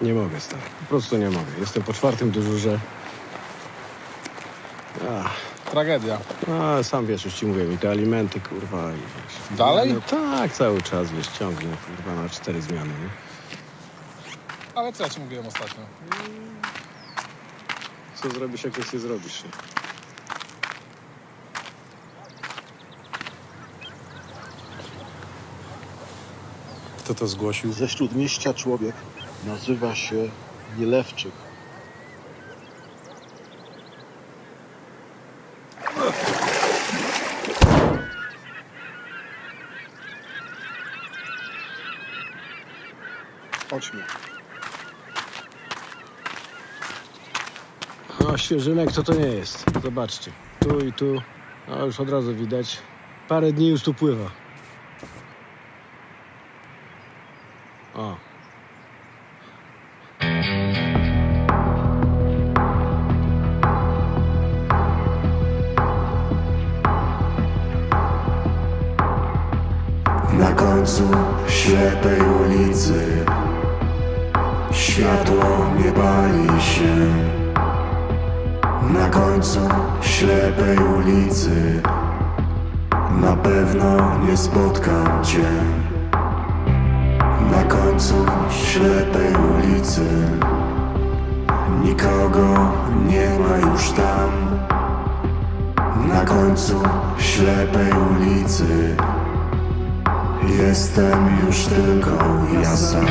Nie mogę, stary. Po prostu nie mogę. Jestem po czwartym dyżurze. Ach, Tragedia. a, sam wiesz, już ci mówię, mi te alimenty, kurwa. I, wiesz, Dalej? No, tak, cały czas, wiesz, ciągnie, kurwa, na cztery zmiany, nie? Ale co ja ci mówiłem ostatnio? Co zrobisz, jak nic nie zrobisz, nie? Kto to zgłosił? Ze śródmieścia człowiek nazywa się Nielewczyk. Chodźmy. No, świeżynek to to nie jest. Zobaczcie. Tu i tu. No, już od razu widać. Parę dni już tu pływa. O. Na końcu ślepej ulicy Światło nie pali się. Na końcu ślepej ulicy Na pewno nie spotkam cię Na końcu ślepej ulicy. Nikogo nie ma już tam. Na końcu ślepej ulicy. Jestem już tylko ja sam.